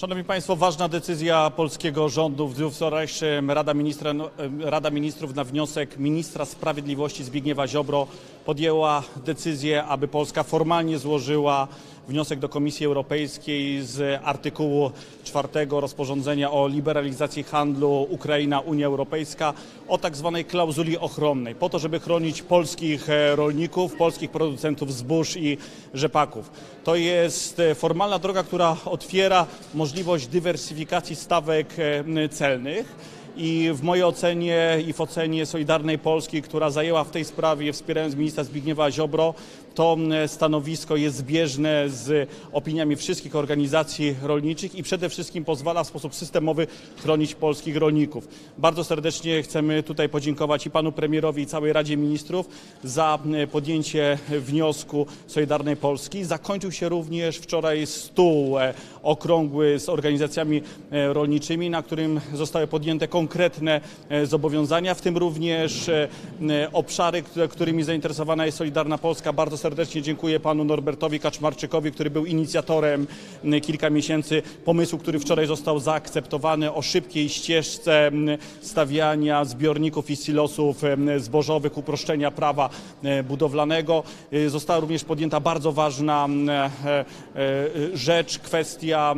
Szanowni Państwo, ważna decyzja polskiego rządu. W dniu wczorajszym Rada, Ministra, Rada Ministrów na wniosek ministra sprawiedliwości Zbigniewa Ziobro podjęła decyzję, aby Polska formalnie złożyła wniosek do Komisji Europejskiej z artykułu 4 rozporządzenia o liberalizacji handlu Ukraina-Unia Europejska o tak zwanej klauzuli ochronnej, po to, żeby chronić polskich e, rolników, polskich producentów zbóż i rzepaków. To jest e, formalna droga, która otwiera możliwość dywersyfikacji stawek e, celnych. I w mojej ocenie i w ocenie Solidarnej Polski, która zajęła w tej sprawie, wspierając ministra Zbigniewa Ziobro, to stanowisko jest zbieżne z opiniami wszystkich organizacji rolniczych i przede wszystkim pozwala w sposób systemowy chronić polskich rolników. Bardzo serdecznie chcemy tutaj podziękować i panu premierowi i całej Radzie Ministrów za podjęcie wniosku Solidarnej Polski. Zakończył się również wczoraj stół e, okrągły z organizacjami e, rolniczymi, na którym zostały podjęte konkretne e, zobowiązania, w tym również e, e, obszary, którymi zainteresowana jest Solidarna Polska. Bardzo serdecznie dziękuję panu Norbertowi Kaczmarczykowi, który był inicjatorem kilka miesięcy pomysłu, który wczoraj został zaakceptowany o szybkiej ścieżce stawiania zbiorników i silosów zbożowych, uproszczenia prawa budowlanego. Została również podjęta bardzo ważna rzecz, kwestia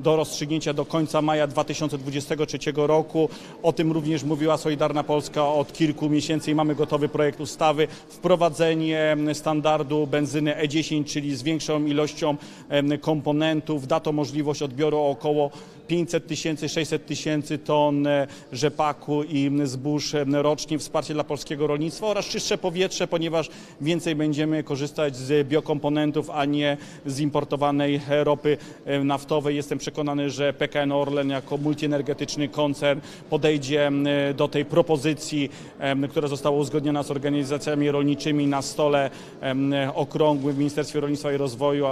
do rozstrzygnięcia do końca maja 2023 roku. O tym również mówiła Solidarna Polska od kilku miesięcy i mamy gotowy projekt ustawy. Wprowadzenie standardu benzyny E10, czyli z większą ilością komponentów. Da to możliwość odbioru około 500 tysięcy, 600 tysięcy ton e, rzepaku i zbóż rocznie, wsparcie dla polskiego rolnictwa oraz czystsze powietrze, ponieważ więcej będziemy korzystać z biokomponentów, a nie z importowanej e, ropy e, naftowej. Jestem przekonany, że PKN Orlen jako multienergetyczny koncern podejdzie do tej propozycji, która została uzgodniona z organizacjami rolniczymi na stole okrągłym w Ministerstwie Rolnictwa i Rozwoju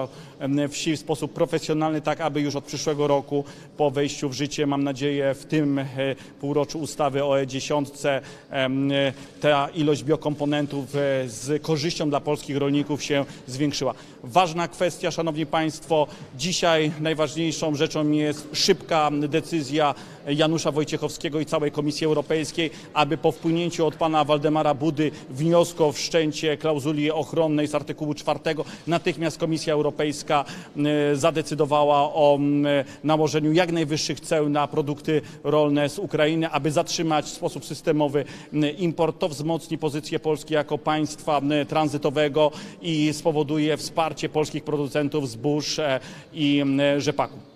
Wsi w sposób profesjonalny, tak aby już od przyszłego roku po wejściu w życie, mam nadzieję, w tym e, półroczu ustawy o E10 em, ta ilość biokomponentów e, z korzyścią dla polskich rolników się zwiększyła. Ważna kwestia, Szanowni Państwo, dzisiaj najważniejszą rzeczą jest szybka decyzja Janusza Wojciechowskiego i całej Komisji Europejskiej, aby po wpłynięciu od pana Waldemara Budy wniosku o wszczęcie klauzuli ochronnej z artykułu 4 natychmiast Komisja Europejska e, zadecydowała o m, nałożeniu jak najwyższych ceł na produkty rolne z Ukrainy, aby zatrzymać w sposób systemowy import. To wzmocni pozycję Polski jako państwa tranzytowego i spowoduje wsparcie polskich producentów zbóż e, i rzepaku.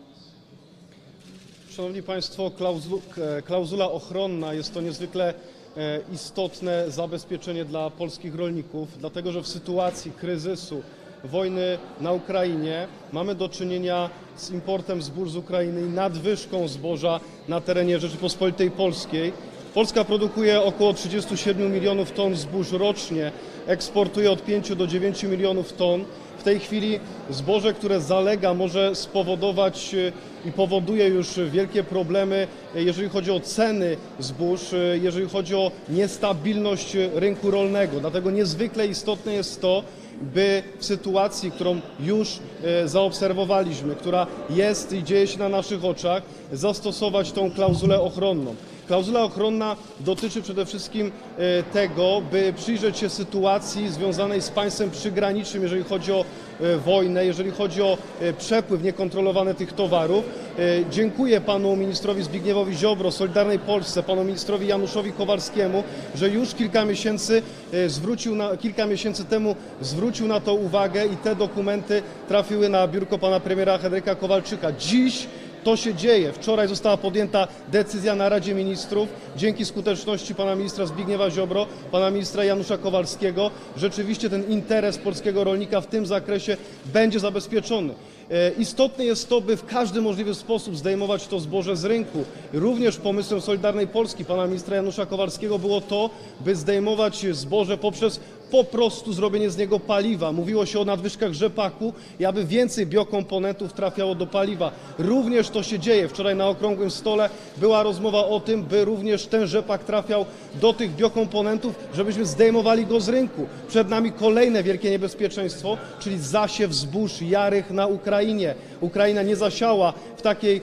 Szanowni Państwo, klauzu, e, klauzula ochronna jest to niezwykle e, istotne zabezpieczenie dla polskich rolników, dlatego że w sytuacji kryzysu, wojny na Ukrainie mamy do czynienia z importem zbóż z Ukrainy i nadwyżką zboża na terenie Rzeczypospolitej Polskiej. Polska produkuje około 37 milionów ton zbóż rocznie, eksportuje od 5 do 9 milionów ton. W tej chwili zboże, które zalega, może spowodować e, i powoduje już wielkie problemy, e, jeżeli chodzi o ceny zbóż, e, jeżeli chodzi o niestabilność rynku rolnego. Dlatego niezwykle istotne jest to, by w sytuacji, którą już zaobserwowaliśmy, która jest i dzieje się na naszych oczach, zastosować tą klauzulę ochronną. Klauzula ochronna dotyczy przede wszystkim e, tego, by przyjrzeć się sytuacji związanej z państwem przygranicznym, jeżeli chodzi o e, wojnę, jeżeli chodzi o e, przepływ niekontrolowany tych towarów. Dziękuję panu ministrowi Zbigniewowi Ziobro, Solidarnej Polsce, panu ministrowi Januszowi Kowalskiemu, że już kilka miesięcy zwrócił na, kilka miesięcy temu zwrócił na to uwagę i te dokumenty trafiły na biurko pana premiera Henryka Kowalczyka. Dziś to się dzieje. Wczoraj została podjęta decyzja na Radzie Ministrów. Dzięki skuteczności pana ministra Zbigniewa Ziobro, pana ministra Janusza Kowalskiego, rzeczywiście ten interes polskiego rolnika w tym zakresie będzie zabezpieczony. E, Istotne jest to, by w każdy możliwy sposób zdejmować to zboże z rynku. Również pomysłem Solidarnej Polski, pana ministra Janusza Kowalskiego było to, by zdejmować zboże poprzez po prostu zrobienie z niego paliwa. Mówiło się o nadwyżkach rzepaku i aby więcej biokomponentów trafiało do paliwa. Również to się dzieje. Wczoraj na okrągłym stole była rozmowa o tym, by również ten rzepak trafiał do tych biokomponentów, żebyśmy zdejmowali go z rynku. Przed nami kolejne wielkie niebezpieczeństwo, czyli zasiew zbóż jarych na Ukrainie. Ukrainie. Ukraina nie zasiała w takiej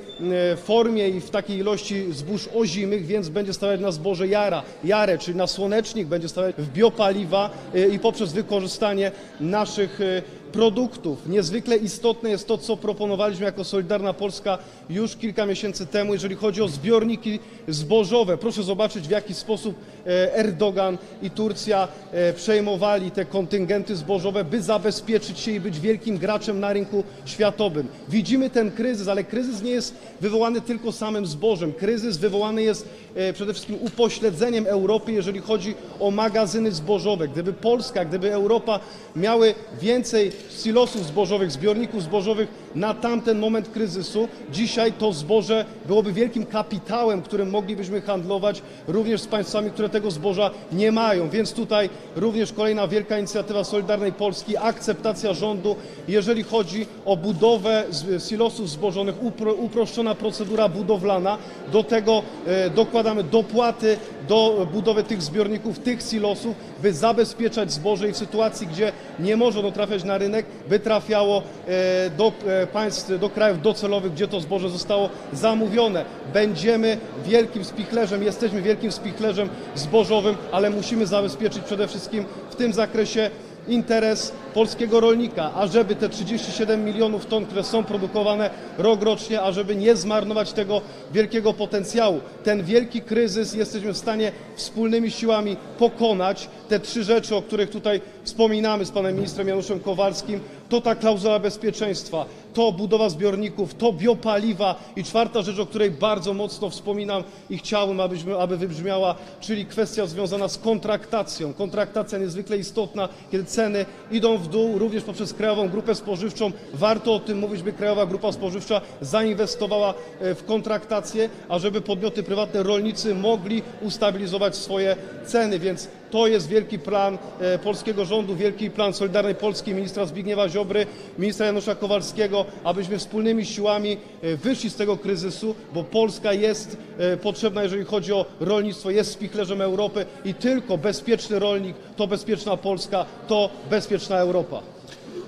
e, formie i w takiej ilości zbóż ozimych, więc będzie stawiać na zboże jara, jarę, czyli na słonecznik, będzie stawiać w biopaliwa e, i poprzez wykorzystanie naszych e, produktów. Niezwykle istotne jest to, co proponowaliśmy jako Solidarna Polska już kilka miesięcy temu, jeżeli chodzi o zbiorniki zbożowe. Proszę zobaczyć, w jaki sposób e, Erdogan i Turcja e, przejmowali te kontyngenty zbożowe, by zabezpieczyć się i być wielkim graczem na rynku światowym. Widzimy ten kryzys, ale kryzys nie jest wywołany tylko samym zbożem. Kryzys wywołany jest e, przede wszystkim upośledzeniem Europy, jeżeli chodzi o magazyny zbożowe. Gdyby Polska, gdyby Europa miały więcej silosów zbożowych, zbiorników zbożowych na tamten moment kryzysu, dzisiaj to zboże byłoby wielkim kapitałem, którym moglibyśmy handlować również z państwami, które tego zboża nie mają. Więc tutaj również kolejna wielka inicjatywa Solidarnej Polski, akceptacja rządu, jeżeli chodzi o budowę silosów zbożonych, upro, uproszczona procedura budowlana. Do tego e, dokładamy dopłaty do budowy tych zbiorników, tych silosów, by zabezpieczać zboże i w sytuacji, gdzie nie może ono trafiać na rynek, by trafiało e, do e, państw, do krajów docelowych, gdzie to zboże zostało zamówione. Będziemy wielkim spichlerzem, jesteśmy wielkim spichlerzem zbożowym, ale musimy zabezpieczyć przede wszystkim w tym zakresie interes polskiego rolnika, ażeby te 37 milionów ton, które są produkowane rokrocznie, ażeby nie zmarnować tego wielkiego potencjału. Ten wielki kryzys jesteśmy w stanie wspólnymi siłami pokonać. Te trzy rzeczy, o których tutaj wspominamy z panem ministrem Januszem Kowalskim, to ta klauzula bezpieczeństwa, to budowa zbiorników, to biopaliwa i czwarta rzecz, o której bardzo mocno wspominam i chciałbym, abyśmy, aby wybrzmiała, czyli kwestia związana z kontraktacją. Kontraktacja niezwykle istotna, kiedy ceny idą w dół, również poprzez Krajową Grupę Spożywczą. Warto o tym mówić, by Krajowa Grupa Spożywcza zainwestowała e, w kontraktację, ażeby podmioty prywatne, rolnicy mogli ustabilizować swoje ceny, więc to jest wielki plan e, polskiego rządu, wielki plan Solidarnej Polski, ministra Zbigniewa Ziobry, ministra Janusza Kowalskiego, abyśmy wspólnymi siłami e, wyszli z tego kryzysu, bo Polska jest e, potrzebna, jeżeli chodzi o rolnictwo, jest spichlerzem Europy i tylko bezpieczny rolnik to bezpieczna Polska, to bezpieczna Europa.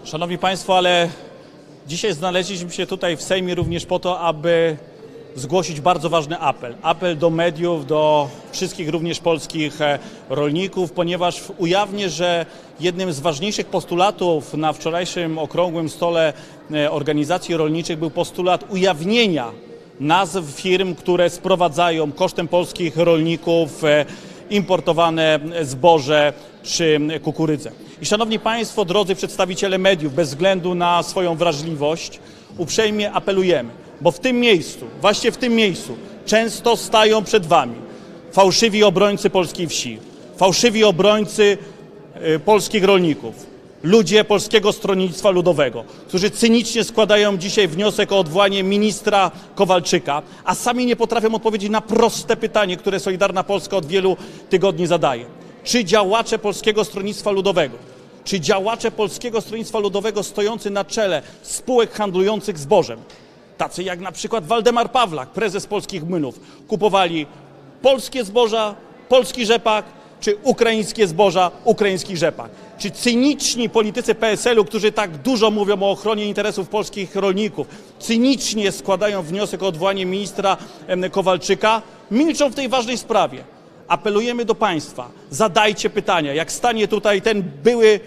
Szanowni Państwo, ale dzisiaj znaleźliśmy się tutaj w Sejmie również po to, aby zgłosić bardzo ważny apel. Apel do mediów, do wszystkich również polskich e, rolników, ponieważ ujawnię, że jednym z ważniejszych postulatów na wczorajszym okrągłym stole e, organizacji rolniczych był postulat ujawnienia nazw firm, które sprowadzają kosztem polskich rolników e, importowane zboże czy kukurydzę. I szanowni Państwo, drodzy przedstawiciele mediów, bez względu na swoją wrażliwość, uprzejmie apelujemy, bo w tym miejscu, właśnie w tym miejscu, często stają przed Wami fałszywi obrońcy polskiej wsi, fałszywi obrońcy y, polskich rolników, ludzie Polskiego Stronnictwa Ludowego, którzy cynicznie składają dzisiaj wniosek o odwołanie ministra Kowalczyka, a sami nie potrafią odpowiedzieć na proste pytanie, które Solidarna Polska od wielu tygodni zadaje. Czy działacze Polskiego Stronnictwa Ludowego, czy działacze Polskiego Stronnictwa Ludowego stojący na czele spółek handlujących zbożem, tacy jak na przykład Waldemar Pawlak, prezes Polskich Młynów, kupowali polskie zboża, polski rzepak, czy ukraińskie zboża, ukraiński rzepak. Czy cyniczni politycy PSL-u, którzy tak dużo mówią o ochronie interesów polskich rolników, cynicznie składają wniosek o odwołanie ministra Kowalczyka, milczą w tej ważnej sprawie. Apelujemy do Państwa, zadajcie pytania. Jak stanie tutaj ten były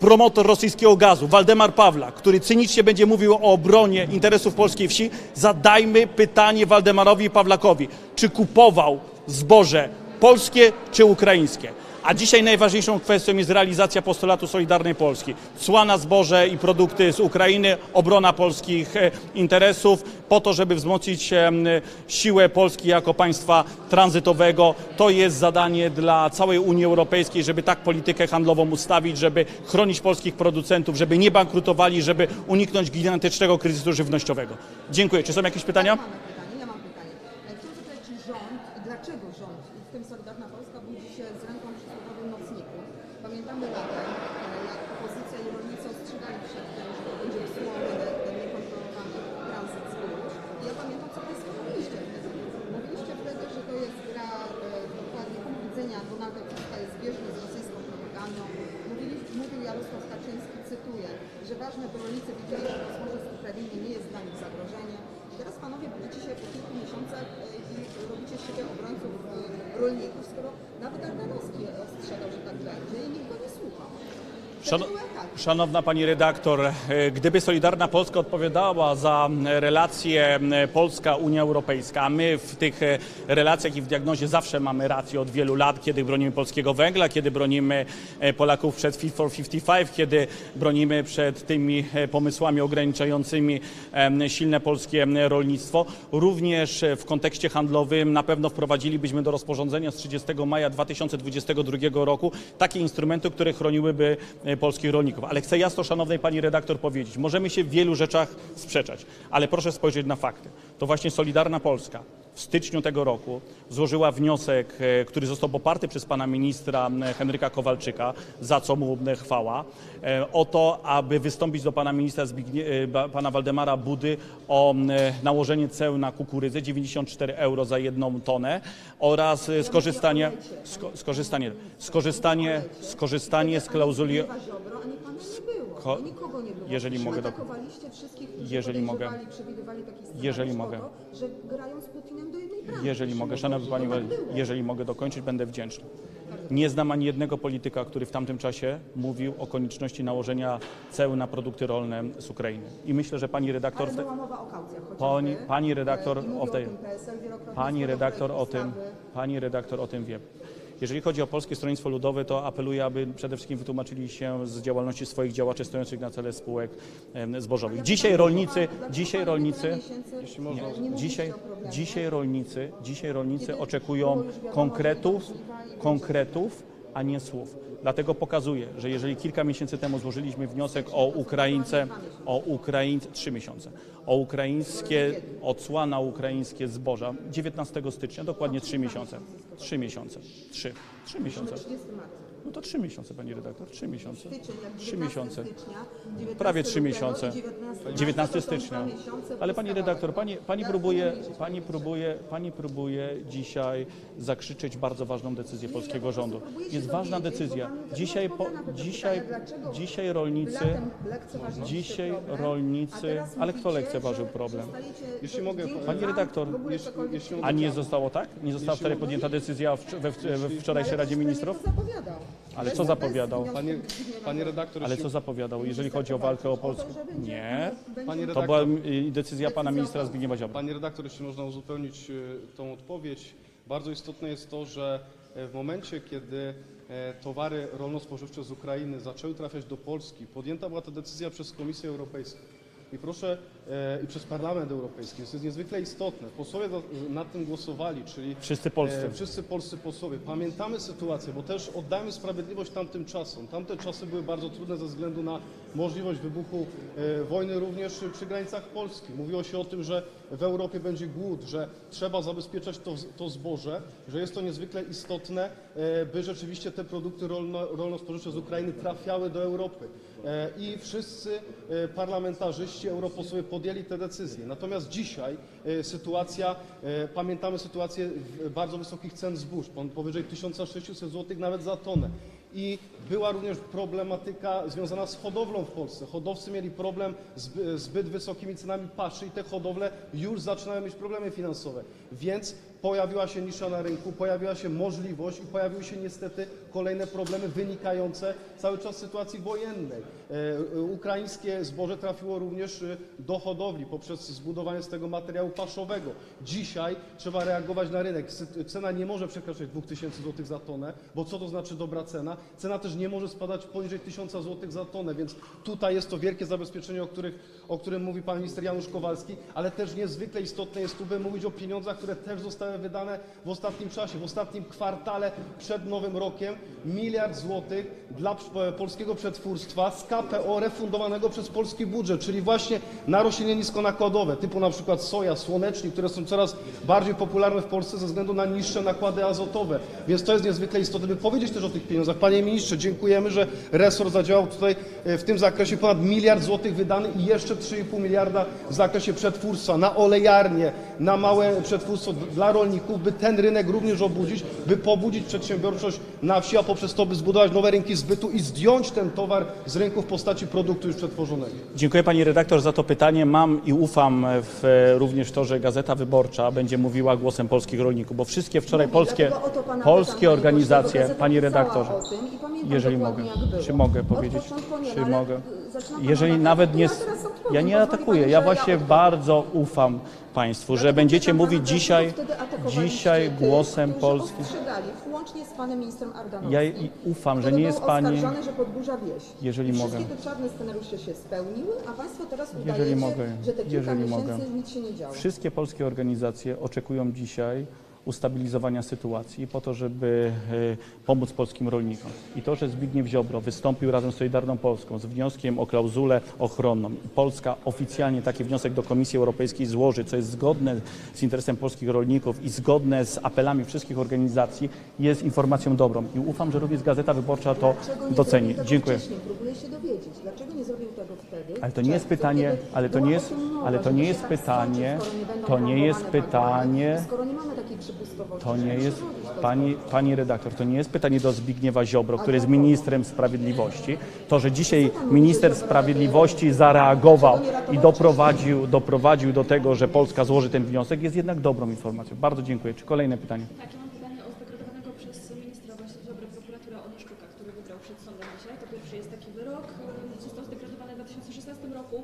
promotor rosyjskiego gazu, Waldemar Pawlak, który cynicznie będzie mówił o obronie interesów polskiej wsi, zadajmy pytanie Waldemarowi Pawlakowi, czy kupował zboże polskie czy ukraińskie. A dzisiaj najważniejszą kwestią jest realizacja postulatu Solidarnej Polski. Cła na zboże i produkty z Ukrainy, obrona polskich e, interesów po to, żeby wzmocnić em, siłę Polski jako państwa tranzytowego. To jest zadanie dla całej Unii Europejskiej, żeby tak politykę handlową ustawić, żeby chronić polskich producentów, żeby nie bankrutowali, żeby uniknąć gigantycznego kryzysu żywnościowego. Dziękuję. Czy są jakieś pytania? Ja mam pytanie, ja mam pytanie. E, Chciałam zapytać, czy rząd i dlaczego rząd, i w tym Solidarna Polska, budzi się z ręką przy słowowym nocniku? Pamiętamy latem, e, jak opozycja i rolnicy ostrzegali przed tym, że to będzie psuło rynek, ten niekontrolowany tranzyt zbóż. I ja pamiętam, co Państwo mówiliście wtedy. Mówiliście wtedy, że to jest gra e, dokładnie punkt widzenia Donalda Tuska jest zbieżny z rosyjską propagandą. Mówili, mówił Jarosław Jarosław Kaczyński, cytuję, że ważne, by rolnicy wiedzieli, że rozmowa z Ukrainy nie jest dla nich zagrożeniem. I teraz panowie budzicie się po kilku miesiącach e, i robicie z siebie obrońców e, rolników, skoro nawet Ardanowski ostrzegał, że tak będzie i nikt go nie słucha. Szano- Wtedy były ataki. Szanowna Pani redaktor, e, gdyby Solidarna Polska odpowiadała za e, relacje e, Polska-Unia Europejska, a my w tych relacjach i w diagnozie zawsze mamy rację od wielu lat, kiedy bronimy polskiego węgla, kiedy bronimy Polaków przed Fit for 55, kiedy bronimy przed tymi pomysłami ograniczającymi silne polskie rolnictwo. Również w kontekście handlowym na pewno wprowadzilibyśmy do rozporządzenia z 30 maja 2022 roku takie instrumenty, które chroniłyby polskich rolników. Ale chcę jasno, szanownej pani redaktor, powiedzieć, możemy się w wielu rzeczach sprzeczać, ale proszę spojrzeć na fakty. To właśnie Solidarna Polska w styczniu tego roku złożyła wniosek, e, który został poparty przez pana ministra Henryka Kowalczyka, za co mu chwała, o to, aby wystąpić do pana ministra Zbignie, e, pana Waldemara Budy o m, nałożenie ceł na kukurydzę 94 euro za jedną tonę oraz e, skorzystanie, sko, skorzystanie, skorzystanie, skorzystanie z klauzuli. Ko- nikogo nie było. jeżeli mogę do- Atakowaliście wszystkich, którzy Jeżeli mogę. podejrzewali, przewidywali taki scenariusz Jeżeli mogę. Że grają z Putinem do jednej bramki. Jeżeli mogę, szanowny pani, jeżeli mogę dokończyć, będę wdzięczny. Nie znam ani jednego polityka, który w tamtym czasie mówił o konieczności nałożenia ceł na produkty rolne z Ukrainy. I myślę, że pani redaktor, Ale była mowa o kaucjach. Pani- pani redaktor E, o tej- pani redaktor o tym, pani redaktor o tym wie. Jeżeli chodzi o Polskie Stronnictwo Ludowe, to apeluję, aby przede wszystkim wytłumaczyli się z działalności swoich działaczy stojących na czele spółek zbożowych. Dzisiaj rolnicy, dzisiaj rolnicy, nie, dzisiaj, dzisiaj rolnicy, dzisiaj rolnicy oczekują konkretów, konkretów, a nie słów. Dlatego pokazuję, że jeżeli kilka miesięcy temu złożyliśmy wniosek o Ukraińcę, o Ukraińcę, trzy miesiące, o ukraińskie, na ukraińskie zboża 19 stycznia, dokładnie trzy miesiące. Trzy miesiące. Trzy. Trzy miesiące. 30 marca. No to trzy miesiące, pani redaktor, trzy miesiące. Styczeń, jak Trzy 19 miesiące. Stycznia, 19 Prawie trzy lutego miesiące. i 19 19 to są dwa stycznia. Ale pani redaktor, pani, pani, próbuje, pani, próbuje, pani próbuje dzisiaj zakrzyczeć bardzo ważną decyzję polskiego rządu. Jest ważna decyzja. Dzisiaj, po, dzisiaj, dzisiaj rolnicy, dzisiaj rolnicy, ale kto lekceważył problem? Jeśli mogę, Pani redaktor, w jeśli- jeśli mogę- A nie zostało tak? Nie została wczoraj podjęta decyzja w, we, we wczorajszej Radzie Ministrów? zapowiadał. Ale co zapowiadał? Panie, panie redaktor, Ale co zapowiadał, jeżeli chodzi o walkę o Polskę? Nie. Panie To redaktor, była y, decyzja pana ministra Zbigniewa Ziobry. Panie redaktor, jeśli można uzupełnić y, tą odpowiedź, bardzo istotne jest to, że e, w momencie, kiedy e, towary rolno-spożywcze z Ukrainy zaczęły trafiać do Polski, podjęta była ta decyzja przez Komisję Europejską. I proszę, e, i przez Parlament Europejski, więc to jest niezwykle istotne. Posłowie nad tym głosowali, czyli Wszyscy polscy. E, wszyscy polscy posłowie. Pamiętamy sytuację, bo też oddajmy sprawiedliwość tamtym czasom. Tamte czasy były bardzo trudne ze względu na możliwość wybuchu e, wojny również przy granicach Polski. Mówiło się o tym, że w Europie będzie głód, że trzeba zabezpieczać to, to zboże, że jest to niezwykle istotne, e, by rzeczywiście te produkty rolno, rolno-spożywcze z Ukrainy trafiały do Europy. E, I wszyscy e, parlamentarzyści, europosłowie podjęli te decyzje. Natomiast dzisiaj e, sytuacja, e, pamiętamy sytuację bardzo wysokich cen zbóż, powyżej 1600 zł nawet za tonę. I była również problematyka związana z hodowlą w Polsce. Hodowcy mieli problem z zby- zbyt wysokimi cenami paszy i te hodowle już zaczynają mieć problemy finansowe. Więc pojawiła się nisza na rynku, pojawiła się możliwość i pojawiły się niestety kolejne problemy wynikające cały czas z sytuacji wojennej. E, e, Ukraińskie zboże trafiło również e, do hodowli poprzez zbudowanie z tego materiału paszowego. Dzisiaj trzeba reagować na rynek. Cena nie może przekraczać 2000 zł za tonę, bo co to znaczy dobra cena? Cena też nie może spadać poniżej 1000 zł za tonę, więc tutaj jest to wielkie zabezpieczenie, o, których, o którym mówi pan minister Janusz Kowalski, ale też niezwykle istotne jest tu, by mówić o pieniądzach, które też zostały wydane w ostatnim czasie, w ostatnim kwartale przed Nowym Rokiem. Miliard złotych dla polskiego przetwórstwa z KPO refundowanego przez polski budżet, czyli właśnie na rośliny niskonakładowe, typu na przykład soja, słonecznik, które są coraz bardziej popularne w Polsce ze względu na niższe nakłady azotowe. Więc to jest niezwykle istotne, by powiedzieć też o tych pieniądzach. Panie ministrze, dziękujemy, że resort zadziałał tutaj e, w tym zakresie ponad miliard złotych wydany i jeszcze 3,5 miliarda w zakresie przetwórstwa, na olejarnie, na małe przetwórstwo dla rolników, by ten rynek również obudzić, by pobudzić przedsiębiorczość na wsi, a poprzez to by zbudować nowe rynki zbytu i zdjąć ten towar z rynku w postaci produktu już przetworzonego. Dziękuję pani redaktor za to pytanie. Mam i ufam w, również to, że Gazeta Wyborcza będzie mówiła głosem polskich rolników, bo wszystkie wczoraj Mówi, polskie, polskie pytam, organizacje, pisała redaktorze, o tym i pamiętam jeżeli mogę, jak było. czy mogę powiedzieć, nie, czy no, mogę? pan Jeżeli nawet nie, ja nie atakuję, ja właśnie bardzo ufam Państwu, że Dlatego będziecie mówić dzisiaj, dzisiaj głosem włącznie z panem ministrem Ardanowskim. Ja i ufam, że który nie był jest pani- że podburza wieś. Jeżeli I mogę. Wszystkie te czarne scenariusze się spełniły, a państwo teraz Jeżeli udajecie, mogę, że te kilka jeżeli miesięcy mogę. nic się nie działo. Wszystkie polskie organizacje oczekują dzisiaj ustabilizowania sytuacji po to, żeby e, pomóc polskim rolnikom. I to, że Zbigniew Ziobro wystąpił razem z Solidarną Polską z wnioskiem o klauzulę ochronną Polska oficjalnie taki wniosek do Komisji Europejskiej złoży, co jest zgodne z interesem polskich rolników i zgodne z apelami wszystkich organizacji, jest informacją dobrą. I ufam, że również Gazeta Wyborcza to doceni. Dziękuję. Próbuję się dowiedzieć, dlaczego nie zrobił tego wtedy. Ale to nie jest pytanie, ale to nie jest, ale to nie jest tak pytanie, to nie jest promowane pytanie, Skoro nie mamy przypustowości. To nie jest, pani, pani redaktor, to nie jest pytanie do Zbigniewa Ziobro, który jest ministrem sprawiedliwości. To, że dzisiaj minister sprawiedliwości zareagował i doprowadził, doprowadził do tego, że Polska złoży ten wniosek, jest jednak dobrą informacją. Bardzo dziękuję. Czy kolejne pytanie? Tak, ja mam pytanie o zdegradowanego przez ministra właśnie Ziobry prokuratora Onyszczuka, który wygrał przed sądem dzisiaj. To pierwszy jest taki wyrok. y, Został zdegradowany w 2016 roku.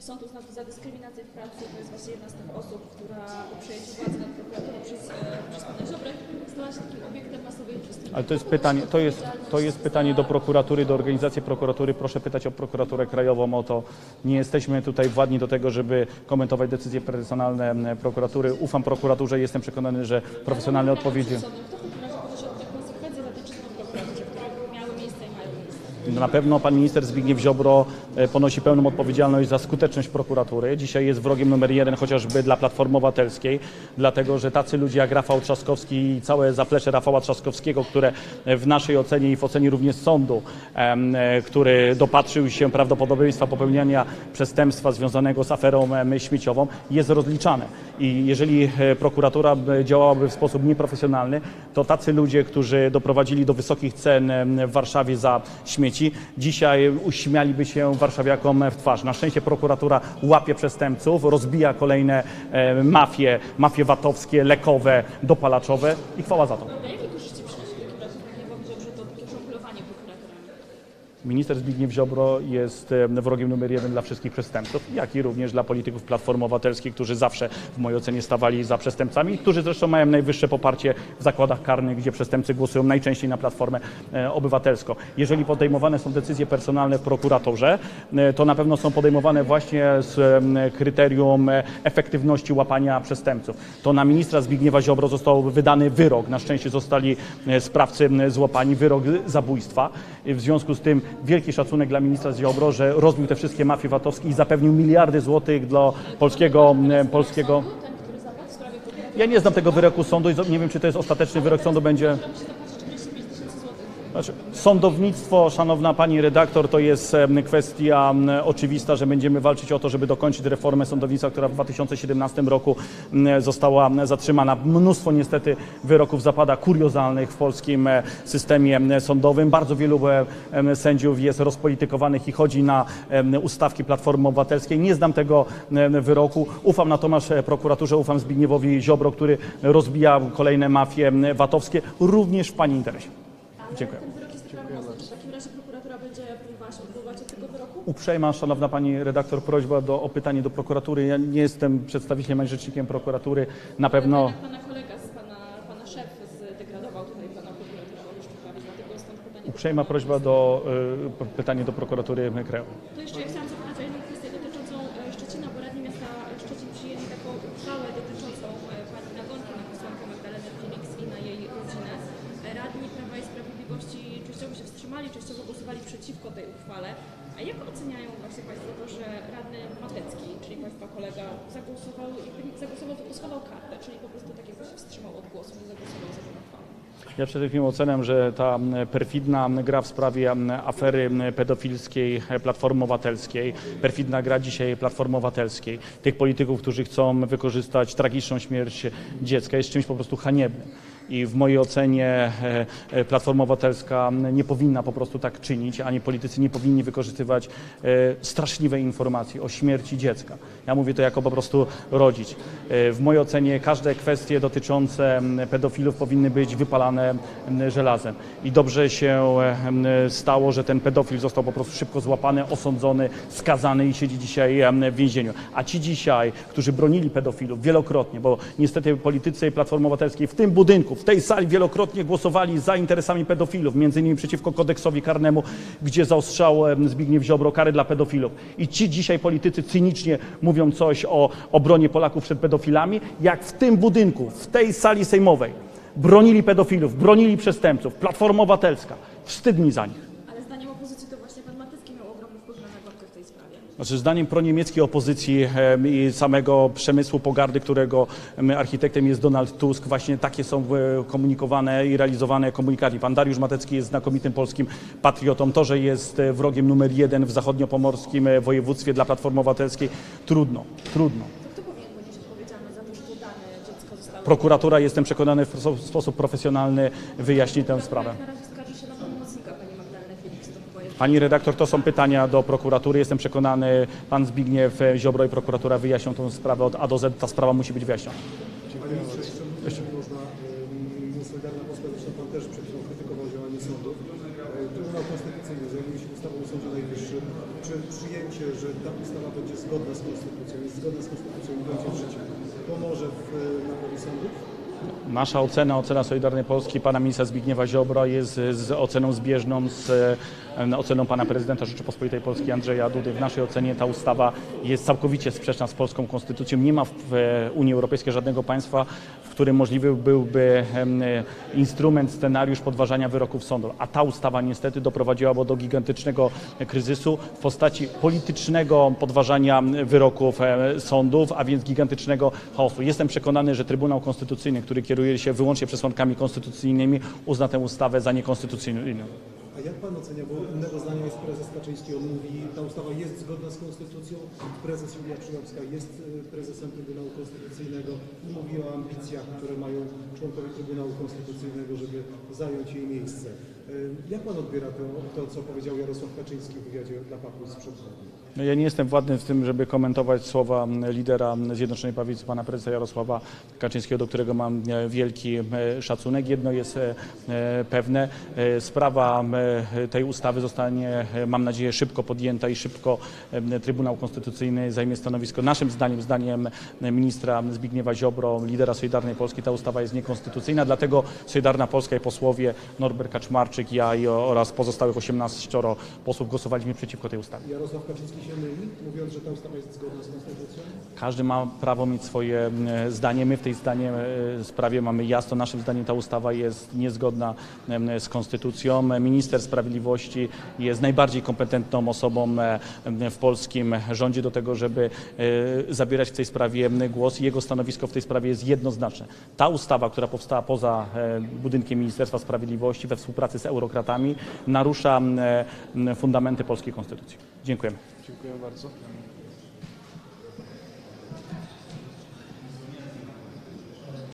Sąd uznał to za dyskryminację w pracy. To jest właśnie jedna z tych osób, która po przejęciu władzy nad prokuraturą przez, e, przez pana Ziobrę stała się takim obiektem masowej czystki. Ale to jest pytanie, to jest, to jest pytanie do prokuratury, do organizacji prokuratury. Proszę pytać o prokuraturę krajową o to. Nie jesteśmy tutaj władni do tego, żeby komentować decyzje personalne prokuratury. Ufam prokuraturze i jestem przekonany, że profesjonalne odpowiedzi. Przed sądem. Kto w takim razie poniesie te konsekwencje za te czystki w prokuraturze, które miały miejsce i mają miejsce? Na pewno pan minister Zbigniew Ziobro e, ponosi pełną odpowiedzialność za skuteczność prokuratury. Dzisiaj jest wrogiem numer jeden chociażby dla Platformy Obywatelskiej, dlatego że tacy ludzie jak Rafał Trzaskowski i całe zaplecze Rafała Trzaskowskiego, które e, w naszej ocenie i w ocenie również sądu, e, który dopatrzył się prawdopodobieństwa popełniania przestępstwa związanego z aferą śmieciową, jest rozliczane. I jeżeli prokuratura działałaby w sposób nieprofesjonalny, to tacy ludzie, którzy doprowadzili do wysokich cen w Warszawie za śmieci, dzisiaj uśmialiby się warszawiakom w twarz. Na szczęście prokuratura łapie przestępców, rozbija kolejne e, mafie, mafie VAT-owskie, lekowe, dopalaczowe i chwała za to. A jakie korzyści przynosi w takim razie Zbigniewowi Ziobrze to takie żonglowanie prokuratorami? Minister Zbigniew Ziobro jest wrogiem numer jeden dla wszystkich przestępców, jak i również dla polityków Platformy Obywatelskiej, którzy zawsze w mojej ocenie stawali za przestępcami, którzy zresztą mają najwyższe poparcie w zakładach karnych, gdzie przestępcy głosują najczęściej na Platformę e, Obywatelską. Jeżeli podejmowane są decyzje personalne w prokuratorze, e, to na pewno są podejmowane właśnie z kryterium e, efektywności łapania przestępców. To na ministra Zbigniewa Ziobro został wydany wyrok. Na szczęście zostali sprawcy złapani, wyrok zabójstwa. W związku z tym wielki szacunek dla ministra Ziobro, że rozbił te wszystkie mafie VAT-owskie i zapewnił miliardy złotych dla polskiego, m, polskiego ja nie znam tego wyroku sądu i nie wiem, czy to jest ostateczny wyrok sądu będzie. musi zapłacić 45 tysięcy złotych. Znaczy, sądownictwo, szanowna pani redaktor, to jest kwestia oczywista, że będziemy walczyć o to, żeby dokończyć reformę sądownictwa, która w 2017 roku została zatrzymana. Mnóstwo niestety wyroków zapada kuriozalnych w polskim e, systemie em, sądowym. Bardzo wielu e, sędziów jest rozpolitykowanych i chodzi na ustawki Platformy Obywatelskiej. Nie znam tego wyroku. Ufam natomiast e, prokuraturze, ufam Zbigniewowi Ziobro, który rozbija kolejne mafie VAT-owskie, również w pani interesie. Dziękuję. Ten wyrok jest prawomocny. Czy w takim razie prokuratura będzie próbowała się odwoływać od tego wyroku? Uprzejma, szanowna pani redaktor, prośba do, o pytanie do prokuratury. Ja nie jestem przedstawicielem ani rzecznikiem prokuratury. Na pewno Jednak pana kolega, z pana, pana szef zdegradował tutaj pana prokuratora więc dlatego stąd pytanie. do uprzejma prośba do, y, pytanie do prokuratury krajowej. To jeszcze ja chciałam zapytać o jedną kwestię dotyczącą e, Szczecina, bo radni miasta Szczecin przyjęli taką uchwałę dotyczącą e, pani Nagonki na posłankę Magdalenę Felix i na jej rodzinę. E, Radni Prawa i Sprawiedliwości częściowo się wstrzymali, częściowo głosowali przeciwko tej uchwale. A jak oceniają właśnie Państwo to, że radny Matecki, czyli Państwa kolega, zagłosował, zagłosował, wygłosował kartę, czyli po prostu tak jakby się wstrzymał od głosu, nie zagłosował za tą uchwałą? Ja przede wszystkim oceniam, że ta perfidna gra w sprawie afery pedofilskiej e, Platformy Obywatelskiej, perfidna gra dzisiaj Platformy Obywatelskiej, tych polityków, którzy chcą wykorzystać tragiczną śmierć dziecka jest czymś po prostu haniebnym. I w mojej ocenie e, e, Platforma Obywatelska nie powinna po prostu tak czynić, ani politycy nie powinni wykorzystywać e, straszliwej informacji o śmierci dziecka. Ja mówię to jako po prostu rodzic. W mojej ocenie każde kwestie dotyczące pedofilów powinny być wypalane żelazem. I dobrze się stało, że ten pedofil został po prostu szybko złapany, osądzony, skazany i siedzi dzisiaj w więzieniu. A ci dzisiaj, którzy bronili pedofilów wielokrotnie, bo niestety politycy Platformy Obywatelskiej w tym budynku, w tej sali wielokrotnie głosowali za interesami pedofilów, między innymi przeciwko kodeksowi karnemu, gdzie zaostrzał Zbigniew Ziobro kary dla pedofilów. I ci dzisiaj politycy cynicznie mówią coś o obronie Polaków przed pedofilami, jak w tym budynku, w tej sali sejmowej bronili pedofilów, bronili przestępców. Platforma Obywatelska. Wstyd mi za nich. Ale zdaniem opozycji to właśnie pan Matycki miał ogromny wpływ na nagonkę w tej sprawie. Znaczy, zdaniem proniemieckiej opozycji i samego przemysłu pogardy, którego em, architektem jest Donald Tusk, właśnie takie są e, komunikowane i realizowane komunikaty. Pan Dariusz Matecki jest znakomitym polskim patriotą. To, że jest e, wrogiem numer jeden w zachodniopomorskim e, województwie dla Platformy Obywatelskiej, trudno, trudno. Prokuratura, jestem przekonany, w sposób profesjonalny wyjaśni tę sprawę. Na razie skarży się na pełnomocnika pani Magdaleny Felix, to chyba jest... Pani redaktor, to są pytania do prokuratury. Jestem przekonany, pan Zbigniew Ziobro i prokuratura wyjaśnią tę sprawę od A do Z. Ta sprawa musi być wyjaśniona. Panie ministrze, jeszcze można, Solidarna Polska, zresztą Pan też przed chwilą krytykował działanie sądów. Trybunał Konstytucyjny zajmuje się ustawą o Sądzie Najwyższym. Czy przyjęcie, że ta ustawa będzie zgodna z Konstytucją, jest zgodna z Konstytucją i będzie w życiu, pomoże w e, naprawie sądów? Nasza ocena, ocena Solidarnej Polski, pana ministra Zbigniewa Ziobro jest z oceną zbieżną z oceną pana prezydenta Rzeczypospolitej Polskiej Andrzeja Dudy. W naszej ocenie ta ustawa jest całkowicie sprzeczna z polską konstytucją. Nie ma w Unii Europejskiej żadnego państwa, w którym możliwy byłby instrument, scenariusz podważania wyroków sądu. A ta ustawa niestety doprowadziła do gigantycznego kryzysu w postaci politycznego podważania wyroków sądów, a więc gigantycznego chaosu. Jestem przekonany, że Trybunał Konstytucyjny, który kieruje się wyłącznie przesłankami konstytucyjnymi, uzna tę ustawę za niekonstytucyjną. Jak Pan ocenia, bo innego zdania jest prezes Kaczyński, on mówi, ta ustawa jest zgodna z Konstytucją, prezes Julia Przyłębska jest e, prezesem Trybunału Konstytucyjnego i mówi o ambicjach, które mają członkowie Trybunału Konstytucyjnego, żeby zająć jej miejsce. E, Jak Pan odbiera to, to co powiedział Jarosław Kaczyński w wywiadzie dla Papu sprzed? No ja nie jestem władny w tym, żeby komentować słowa lidera Zjednoczonej Prawicy, pana prezesa Jarosława Kaczyńskiego, do którego mam e, wielki e, szacunek. Jedno jest e, pewne, sprawa tej ustawy zostanie, mam nadzieję, szybko podjęta i szybko Trybunał Konstytucyjny zajmie stanowisko. Naszym zdaniem, zdaniem ministra Zbigniewa Ziobro, lidera Solidarnej Polski, ta ustawa jest niekonstytucyjna, dlatego Solidarna Polska i posłowie Norbert Kaczmarczyk, ja i, oraz pozostałych 18 posłów głosowaliśmy przeciwko tej ustawie. Jarosław Kaczyński się myli, mówiąc, że ta ustawa jest zgodna z Konstytucją? Każdy ma prawo mieć swoje zdanie. My w tej zdanie, e, sprawie mamy jasno. Naszym zdaniem ta ustawa jest niezgodna z konstytucją. Minister Sprawiedliwości jest najbardziej kompetentną osobą e, w polskim rządzie do tego, żeby e, zabierać w tej sprawie głos. Jego stanowisko w tej sprawie jest jednoznaczne. Ta ustawa, która powstała poza budynkiem Ministerstwa Sprawiedliwości we współpracy z eurokratami, narusza fundamenty polskiej konstytucji. Dziękujemy. Dziękuję bardzo.